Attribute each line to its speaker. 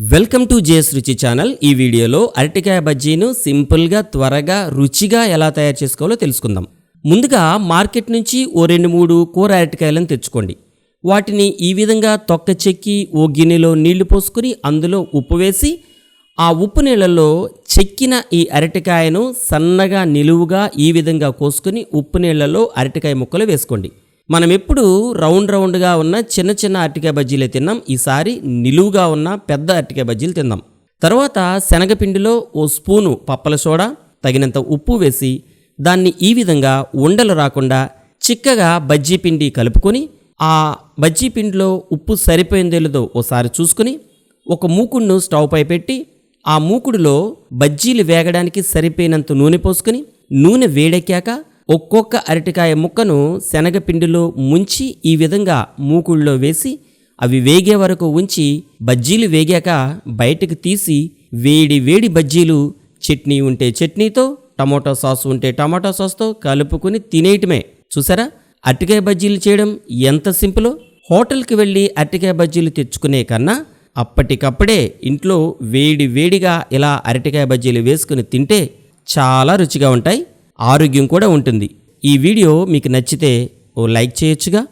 Speaker 1: Welcome to J S Ruchi channel. ఈ వీడియోలో అరటికాయ బజ్జీను సింపుల్గా త్వరగా రుచిగా ఎలా తయారు చేసుకోవాలో తెలుసుకుందాం. ముందుగా మార్కెట్ నుంచి ఓ రెండు మూడు కూర అరటికాయలను తెచ్చుకోండి. వాటిని ఈ విధంగా తొక్క చెక్కి ఓ గిన్నెలో నీళ్ళు పోసుకుని అందులో ఉప్పు వేసి ఆ ఉప్పు నీళ్ళల్లో చెక్కిన ఈ అరటికాయను సన్నగా నిలువుగా ఈ విధంగా కోసుకుని ఉప్పు నీళ్ళలో అరటికాయ ముక్కలు వేసుకోండి. మనం ఎప్పుడు రౌండ్ రౌండ్గా ఉన్న చిన్న చిన్న అరటికాయ బజ్జీలే తిన్నాం. ఈసారి నిలువుగా ఉన్న పెద్ద అరటికాయ బజ్జీలు తిందాం తర్వాత శనగపిండిలో ఓ స్పూను పప్పల సోడా తగినంత ఉప్పు వేసి దాన్ని ఈ విధంగా ఉండలు రాకుండా చిక్కగా బజ్జీ పిండి కలుపుకొని ఆ బజ్జీ పిండిలో ఉప్పు సరిపోయిందో లేదో ఓసారి చూసుకుని ఒక మూకుడును స్టవ్ పై పెట్టి ఆ మూకుడులో బజ్జీలు వేగడానికి సరిపోయినంత నూనె పోసుకుని నూనె వేడెక్కాక ఒక్కొక్క అరటికాయ ముక్కను శనగపిండిలో ముంచి ఈ విధంగా మూకుళ్ళలో వేసి అవి వేగే వరకు ఉంచి బజ్జీలు వేగాక బయటకు తీసి వేడి వేడి బజ్జీలు చట్నీ ఉంటే చట్నీతో టమాటో సాస్ ఉంటే టమాటో సాస్తో కలుపుకుని తినేయటమే. చూసారా? అరటికాయ బజ్జీలు చేయడం ఎంత సింపులో? హోటల్కి వెళ్ళి అరటికాయ బజ్జీలు తెచ్చుకునే కన్నా అప్పటికప్పుడే ఇంట్లో వేడి వేడిగా ఇలా అరటికాయ బజ్జీలు వేసుకుని తింటే చాలా రుచిగా ఉంటాయి. ఆరోగ్యం కూడా ఉంటుంది. ఈ వీడియో మీకు నచ్చితే ఓ లైక్ చేయొచ్చుగా.